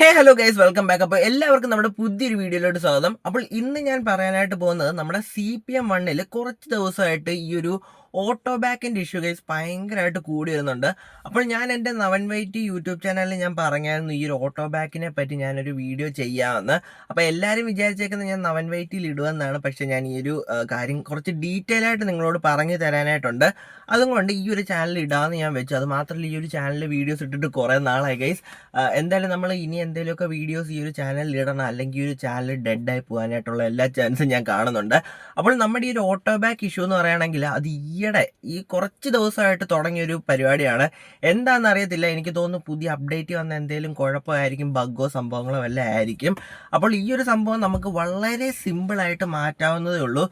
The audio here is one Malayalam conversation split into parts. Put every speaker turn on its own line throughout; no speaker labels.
Hey hello guys welcome back അപ്പോൾ എല്ലാവർക്കും നമ്മുടെ പുതിയൊരു വീഡിയോയിലോട്ട് സ്വാഗതം. അപ്പോൾ ഇന്ന് ഞാൻ പറയാനായിട്ട് പോകുന്നത് നമ്മുടെ സി പി എം വണ്ണിൽ കുറച്ച് ദിവസമായിട്ട് ഈ ഒരു ഓട്ടോ ബാക്കിന്റെ ഇഷ്യൂ ഗൈസ് ഭയങ്കരമായിട്ട് കൂടി വരുന്നുണ്ട്. അപ്പോൾ ഞാൻ എന്റെ നവൻ വൈറ്റ് യൂട്യൂബ് ചാനലിൽ ഞാൻ പറഞ്ഞായിരുന്നു ഈ ഒരു ഓട്ടോ ബാക്കിനെ പറ്റി ഞാനൊരു വീഡിയോ ചെയ്യാമെന്ന്. അപ്പോൾ എല്ലാവരും വിചാരിച്ചേക്കുന്നത് ഞാൻ നവൻ വൈറ്റിൽ ഇടുമെന്നാണ്. പക്ഷേ ഞാൻ ഈ ഒരു കാര്യം കുറച്ച് ഡീറ്റെയിൽ ആയിട്ട് നിങ്ങളോട് പറഞ്ഞു തരാനായിട്ടുണ്ട്. അതുകൊണ്ട് ഈ ഒരു ചാനൽ ഇടാമെന്ന് ഞാൻ വെച്ചു. അത് മാത്രമല്ല ഈ ഒരു ചാനലിൽ വീഡിയോസ് ഇട്ടിട്ട് കുറേ നാളായി ഗൈസ്. എന്തായാലും നമ്മൾ ഇനി എന്തെങ്കിലുമൊക്കെ വീഡിയോസ് ഈ ഒരു ചാനലിൽ ഇടണം. അല്ലെങ്കിൽ ഈ ഒരു ചാനൽ ഡെഡായി പോകാനായിട്ടുള്ള എല്ലാ ചാൻസും ഞാൻ കാണുന്നുണ്ട്. അപ്പോൾ നമ്മുടെ ഈ ഒരു ഓട്ടോ ബാക്ക് ഇഷ്യൂ എന്ന് പറയുകയാണെങ്കിൽ അത് ഈയിടെ ഈ കുറച്ച് ദിവസമായിട്ട് തുടങ്ങിയ ഒരു പരിപാടിയാണ്. എന്താണെന്ന് അറിയത്തില്ല എനിക്ക് തോന്നുന്നു പുതിയ അപ്ഡേറ്റ് വന്ന എന്തെങ്കിലും കുഴപ്പമായിരിക്കും ബഗ്ഗോ സംഭവങ്ങളോ വല്ല ആയിരിക്കും. അപ്പോൾ ഈ ഒരു സംഭവം നമുക്ക് വളരെ സിമ്പിളായിട്ട് മാറ്റാവുന്നതേ ഉള്ളൂ.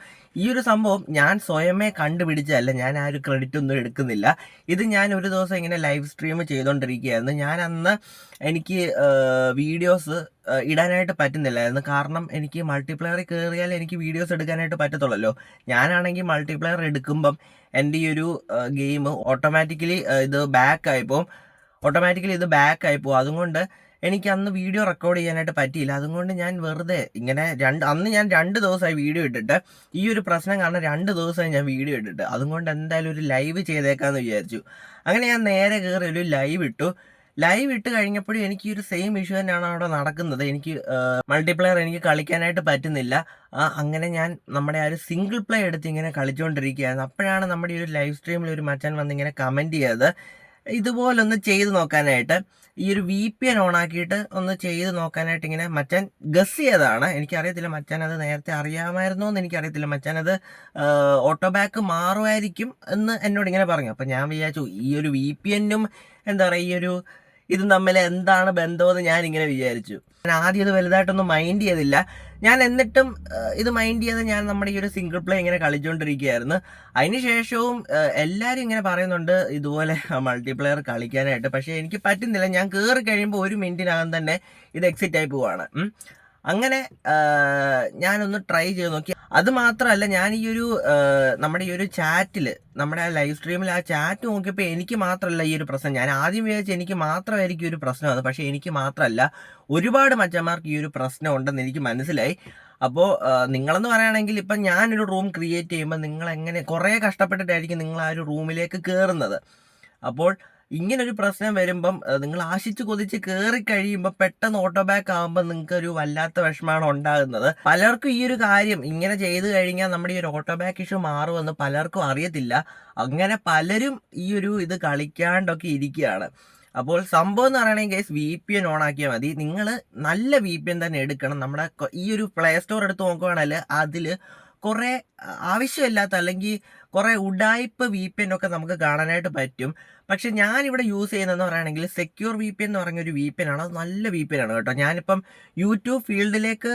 ഈ ഒരു സംഭവം ഞാൻ സ്വയമേ കണ്ടുപിടിച്ചതല്ല. ഞാൻ ആ ഒരു ക്രെഡിറ്റ് ഒന്നും എടുക്കുന്നില്ല. ഇത് ഞാൻ ഒരു ദിവസം ഇങ്ങനെ ലൈവ് സ്ട്രീം ചെയ്തുകൊണ്ടിരിക്കുകയായിരുന്നു ഞാൻ അന്ന് എനിക്ക് വീഡിയോസ് ഇടാനായിട്ട് പറ്റുന്നില്ലായിരുന്നു കാരണം എനിക്ക് മൾട്ടിപ്ലെയറിൽ കയറിയാൽ എനിക്ക് വീഡിയോസ് എടുക്കാനായിട്ട് പറ്റത്തുള്ളല്ലോ. ഞാനാണെങ്കിൽ മൾട്ടിപ്ലെയർ എടുക്കുമ്പം എന്റെ ഈ ഒരു ഗെയിം ഓട്ടോമാറ്റിക്കലി ഇത് ബാക്ക് ആയിപ്പോവും. ഓട്ടോമാറ്റിക്കലി ഇത് ബാക്ക് ആയിപ്പോവും. അതുകൊണ്ട് എനിക്ക് അന്ന് വീഡിയോ റെക്കോർഡ് ചെയ്യാനായിട്ട് പറ്റിയില്ല. അതുകൊണ്ട് ഞാൻ വെറുതെ ഇങ്ങനെ രണ്ട് അന്ന് ഞാൻ രണ്ട് ദിവസമായി വീഡിയോ ഇട്ടിട്ട് ഈ ഒരു പ്രശ്നം കാരണം രണ്ട് ദിവസമായി ഞാൻ വീഡിയോ ഇട്ടിട്ട് അതുകൊണ്ട് എന്തായാലും ഒരു ലൈവ് ചെയ്തേക്കാമെന്ന് വിചാരിച്ചു. അങ്ങനെ ഞാൻ നേരെ കയറി ഒരു ലൈവ് ഇട്ടു. ലൈവ് ഇട്ട് കഴിഞ്ഞപ്പോഴും എനിക്ക് ഈ ഒരു സെയിം ഇഷ്യൂ തന്നെയാണ് അവിടെ നടക്കുന്നത്. എനിക്ക് മൾട്ടിപ്ലെയർ എനിക്ക് കളിക്കാനായിട്ട് പറ്റുന്നില്ല. അങ്ങനെ ഞാൻ നമ്മുടെ ആ ഒരു സിംഗിൾ പ്ലേ എടുത്ത് ഇങ്ങനെ കളിച്ചുകൊണ്ടിരിക്കുകയായിരുന്നു അപ്പോഴാണ് നമ്മുടെ ഈ ഒരു ലൈവ് സ്ട്രീമിൽ ഒരു മച്ചാൻ വന്ന് ഇങ്ങനെ കമന്റ് ചെയ്തത്. ഇതുപോലൊന്ന് ചെയ്ത് നോക്കാനായിട്ട് ഈ ഒരു വി പി എൻ ഓൺ ആക്കിയിട്ട് ഒന്ന് ചെയ്ത് നോക്കാനായിട്ട് ഇങ്ങനെ മച്ചാൻ ഗസ് ചെയ്തതാണ്. എനിക്കറിയത്തില്ല മച്ചാൻ അത് നേരത്തെ അറിയാമായിരുന്നോ എന്ന് എനിക്കറിയത്തില്ല. മച്ചാൻ അത് ഓട്ടോ ബാക്ക് മാറുമായിരിക്കും എന്ന് എന്നോട് ഇങ്ങനെ പറഞ്ഞു. അപ്പം ഞാൻ വിചാരിച്ചു ഈ ഒരു വി പി എന്നും എന്താ പറയുക ഈ ഒരു ഇതും തമ്മിൽ എന്താണ് ബന്ധമെന്ന് ഞാൻ ഇങ്ങനെ വിചാരിച്ചു. ഞാൻ ആദ്യം ഇത് വലുതായിട്ടൊന്നും മൈൻഡ് ചെയ്തില്ല. ഞാൻ എന്നിട്ടും ഇത് മൈൻഡ് ചെയ്ത് ഞാൻ നമ്മുടെ ഈ ഒരു സിംഗിൾ പ്ലേ ഇങ്ങനെ കളിച്ചുകൊണ്ടിരിക്കുകയായിരുന്നു അതിന് ശേഷവും എല്ലാവരും ഇങ്ങനെ പറയുന്നുണ്ട് ഇതുപോലെ മൾട്ടിപ്ലെയർ കളിക്കാനായിട്ട്. പക്ഷേ എനിക്ക് പറ്റുന്നില്ല. ഞാൻ കയറി കഴിയുമ്പോൾ ഒരു മിനിറ്റിനകം തന്നെ ഇത് എക്സിറ്റ് ആയി പോവാണ്. അങ്ങനെ ഞാനൊന്ന് ട്രൈ ചെയ്ത് നോക്കി. അത് മാത്രമല്ല ഞാൻ ഈ ഒരു നമ്മുടെ ഈ ഒരു ചാറ്റിൽ നമ്മുടെ ആ ലൈവ് സ്ട്രീമിൽ ആ ചാറ്റ് നോക്കിയപ്പോൾ എനിക്ക് മാത്രമല്ല ഈ ഒരു പ്രശ്നം. ഞാൻ ആദ്യം വിചാരിച്ചു എനിക്ക് മാത്രമായിരിക്കും ഒരു പ്രശ്നമാണ് പക്ഷേ എനിക്ക് മാത്രമല്ല ഒരുപാട് മച്ചന്മാർക്ക് ഈ ഒരു പ്രശ്നം ഉണ്ടെന്ന് എനിക്ക് മനസ്സിലായി. അപ്പോൾ നിങ്ങളെന്ന് പറയുകയാണെങ്കിൽ ഇപ്പം ഞാനൊരു റൂം ക്രിയേറ്റ് ചെയ്യുമ്പോൾ നിങ്ങൾ എങ്ങനെ കുറേ കഷ്ടപ്പെട്ടിട്ടായിരിക്കും നിങ്ങൾ ആ ഒരു റൂമിലേക്ക് കയറുന്നത് അപ്പോൾ ഇങ്ങനൊരു പ്രശ്നം വരുമ്പം നിങ്ങൾ ആശിച്ചു കൊതിച്ച് കയറി കഴിയുമ്പോൾ പെട്ടെന്ന് ഓട്ടോ ബാക്ക് ആകുമ്പോൾ നിങ്ങൾക്ക് ഒരു വല്ലാത്ത വിഷമമാണ് ഉണ്ടാകുന്നത്. പലർക്കും ഈ ഒരു കാര്യം ഇങ്ങനെ ചെയ്തു കഴിഞ്ഞാൽ നമ്മുടെ ഈ ഒരു ഓട്ടോ ബാക്ക് ഇഷ്യൂ മാറുമെന്ന് പലർക്കും അറിയത്തില്ല. അങ്ങനെ പലരും ഈ ഒരു ഇത് കളിക്കാണ്ടൊക്കെ ഇരിക്കുകയാണ്. അപ്പോൾ സംഭവം എന്ന് പറയുകയാണെങ്കിൽ guys V P N on ആക്കിയാൽ മതി. നിങ്ങൾ നല്ല വി പി എൻ തന്നെ എടുക്കണം. നമ്മുടെ ഈ ഒരു പ്ലേ സ്റ്റോർ എടുത്ത് നോക്കുകയാണെങ്കിൽ അതിൽ കുറേ ആവശ്യമില്ലാത്ത അല്ലെങ്കിൽ കുറേ ഉഡായിപ്പ് വി പി എൻ ഒക്കെ നമുക്ക് കാണാനായിട്ട് പറ്റും. പക്ഷെ ഞാനിവിടെ യൂസ് ചെയ്യുന്നതെന്ന് പറയുകയാണെങ്കിൽ സെക്യൂർ വി പി എൻ എന്ന് പറഞ്ഞ ഒരു വി പി എൻ ആണ്. അത് നല്ല വി പി എൻ ആണ് കേട്ടോ. ഞാനിപ്പം യൂട്യൂബ് ഫീൽഡിലേക്ക്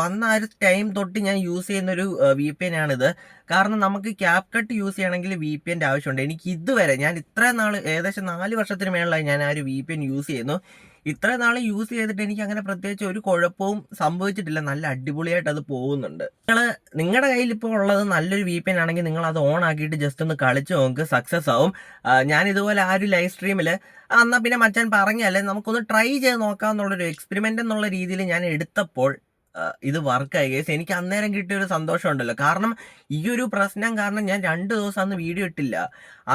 വന്ന ആ ഒരു ടൈം തൊട്ട് ഞാൻ യൂസ് ചെയ്യുന്ന ഒരു വി പി എൻ ആണിത്. കാരണം നമുക്ക് ക്യാപ് കട്ട് യൂസ് ചെയ്യണമെങ്കിൽ വി പി എന്റെ ആവശ്യമുണ്ട്. എനിക്ക് ഇതുവരെ ഞാൻ ഇത്രയും നാൾ ഏകദേശം നാല് വർഷത്തിന് മേളിലായി ഞാൻ ആ ഒരു വി പി എൻ യൂസ് ചെയ്യുന്നു. ഇത്ര നാൾ യൂസ് ചെയ്തിട്ട് എനിക്ക് അങ്ങനെ പ്രത്യേകിച്ച് ഒരു കുഴപ്പവും സംഭവിച്ചിട്ടില്ല. നല്ല അടിപൊളിയായിട്ട് അത് പോകുന്നുണ്ട്. നിങ്ങൾ നിങ്ങളുടെ കയ്യിൽ ഇപ്പോൾ ഉള്ളത് നല്ലൊരു വി പി എൻ ആണെങ്കിൽ നിങ്ങൾ അത് ഓൺ ആക്കിയിട്ട് ജസ്റ്റ് ഒന്ന് കളിച്ച് നോക്ക്. സക്സസ് ആവും. ഞാൻ ഇതുപോലെ ആ ഒരു ലൈവ് സ്ട്രീമിൽ എന്നാൽ പിന്നെ മച്ചാൻ പറഞ്ഞല്ലേ നമുക്കൊന്ന് ട്രൈ ചെയ്ത് നോക്കാം എന്നുള്ളൊരു എക്സ്പെരിമെന്റ് എന്നുള്ള രീതിയിൽ ഞാൻ എടുത്തപ്പോൾ ഇത് വർക്കായി കേസ് എനിക്ക് അന്നേരം കിട്ടിയ ഒരു സന്തോഷം ഉണ്ടല്ലോ. കാരണം ഈ ഒരു പ്രശ്നം കാരണം ഞാൻ രണ്ട് ദിവസം അന്ന് വീഡിയോ ഇട്ടില്ല.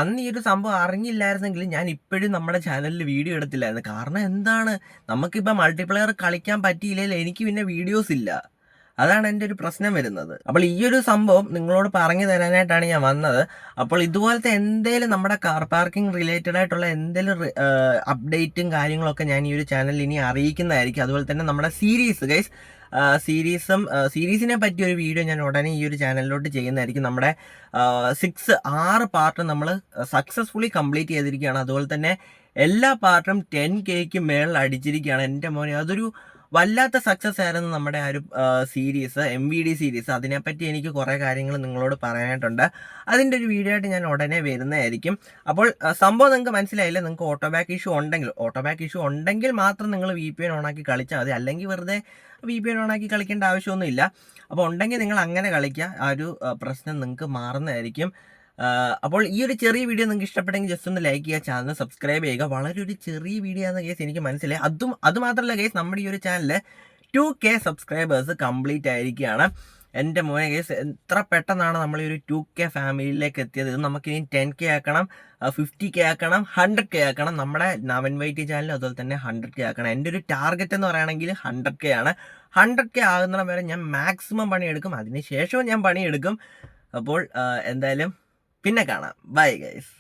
അന്ന് ഈ ഒരു സംഭവം അറിഞ്ഞില്ലായിരുന്നെങ്കിൽ ഞാൻ ഇപ്പോഴും നമ്മുടെ ചാനലിൽ വീഡിയോ എടുത്തില്ലായിരുന്നു കാരണം എന്താണ്? നമുക്കിപ്പോൾ മൾട്ടിപ്ലെയർ കളിക്കാൻ പറ്റിയില്ലെങ്കിൽ എനിക്ക് പിന്നെ വീഡിയോസ് ഇല്ല. അതാണ് എന്റെ ഒരു പ്രശ്നം വരുന്നത്. അപ്പോൾ ഈ ഒരു സംഭവം നിങ്ങളോട് പറഞ്ഞു തരാനായിട്ടാണ് ഞാൻ വന്നത്. അപ്പോൾ ഇതുപോലത്തെ എന്തേലും നമ്മുടെ കാർ പാർക്കിംഗ് റിലേറ്റഡ് ആയിട്ടുള്ള എന്തെങ്കിലും അപ്ഡേറ്റും കാര്യങ്ങളൊക്കെ ഞാൻ ഈ ഒരു ചാനലിൽ ഇനി അറിയിക്കുന്നതായിരിക്കും. അതുപോലെ തന്നെ നമ്മുടെ സീരീസ് ഗൈസ് സീരീസും സീരീസിനെ പറ്റിയ ഒരു വീഡിയോ ഞാൻ ഉടനെ ഈ ഒരു ചാനലിലോട്ട് ചെയ്യുന്നതായിരിക്കും. നമ്മുടെ സിക്സ് ആറ് പാർട്ട് നമ്മൾ സക്സസ്ഫുള്ളി കംപ്ലീറ്റ് ചെയ്തിരിക്കുകയാണ്. അതുപോലെ തന്നെ എല്ലാ പാർട്ടും ടെൻ കെക്ക് മേളിൽ അടിച്ചിരിക്കുകയാണ്. എന്റെ മോനെ അതൊരു വല്ലാത്ത സക്സസ് ആയിരുന്നു നമ്മുടെ ആ ഒരു series M V D series അതിനെപ്പറ്റി എനിക്ക് കുറേ കാര്യങ്ങൾ നിങ്ങളോട് പറയാനായിട്ടുണ്ട്. അതിന്റെ ഒരു വീഡിയോ ആയിട്ട് ഞാൻ ഉടനെ വരുന്നതായിരിക്കും. അപ്പോൾ സംഭവം നിങ്ങൾക്ക് മനസ്സിലായില്ല? നിങ്ങൾക്ക് ഓട്ടോ ബാക്ക് ഇഷ്യൂ ഉണ്ടെങ്കിൽ ഓട്ടോ ബാക്ക് ഇഷ്യൂ ഉണ്ടെങ്കിൽ മാത്രം നിങ്ങൾ വി പി എൻ ഓണാക്കി കളിച്ചാൽ മതി. അല്ലെങ്കിൽ വെറുതെ വി പി എൻ ഓണാക്കി കളിക്കേണ്ട ആവശ്യമൊന്നുമില്ല. അപ്പോൾ ഉണ്ടെങ്കിൽ നിങ്ങൾ അങ്ങനെ കളിക്കുക. ആ ഒരു പ്രശ്നം നിങ്ങൾക്ക് മാറുന്നതായിരിക്കും. അപ്പോൾ ഈ ഒരു ചെറിയ വീഡിയോ നിങ്ങൾക്ക് ഇഷ്ടപ്പെട്ടെങ്കിൽ ജസ്റ്റ് ഒന്ന് ലൈക്ക് ചെയ്യുക ചാനൽ സബ്സ്ക്രൈബ് ചെയ്യുക. വളരെ ഒരു ചെറിയ വീഡിയോ എന്ന കേസ് എനിക്ക് മനസ്സിലായി. അതും അത് മാത്രമല്ല കേസ് നമ്മുടെ ഈ ഒരു ചാനലിൽ ടു കെ സബ്സ്ക്രൈബേഴ്സ് കംപ്ലീറ്റ് ആയിരിക്കുകയാണ്. എന്റെ മോനെ കേസ് എത്ര പെട്ടെന്നാണ് നമ്മൾ ഈ ഒരു ടു കെ ഫാമിലിയിലേക്ക് എത്തിയത്? ഇത് നമുക്കിനി ടെൻ കെ ആക്കണം ഫിഫ്റ്റി കെ ആക്കണം ഹൺഡ്രഡ് കെ ആക്കണം. നമ്മുടെ നവൻ വൈറ്റി ചാനലും അതുപോലെ തന്നെ ഹൺഡ്രഡ് കെ ആക്കണം. എന്റെ ഒരു ടാർഗറ്റ് എന്ന് പറയുകയാണെങ്കിൽ ഹൺഡ്രഡ് കെ ആണ്. ഹൺഡ്രഡ് കെ ആകുന്നിടം വരെ ഞാൻ മാക്സിമം പണിയെടുക്കും. അതിന് ശേഷവും ഞാൻ പണിയെടുക്കും. അപ്പോൾ എന്തായാലും പിന്നെ കാണാം. Bye guys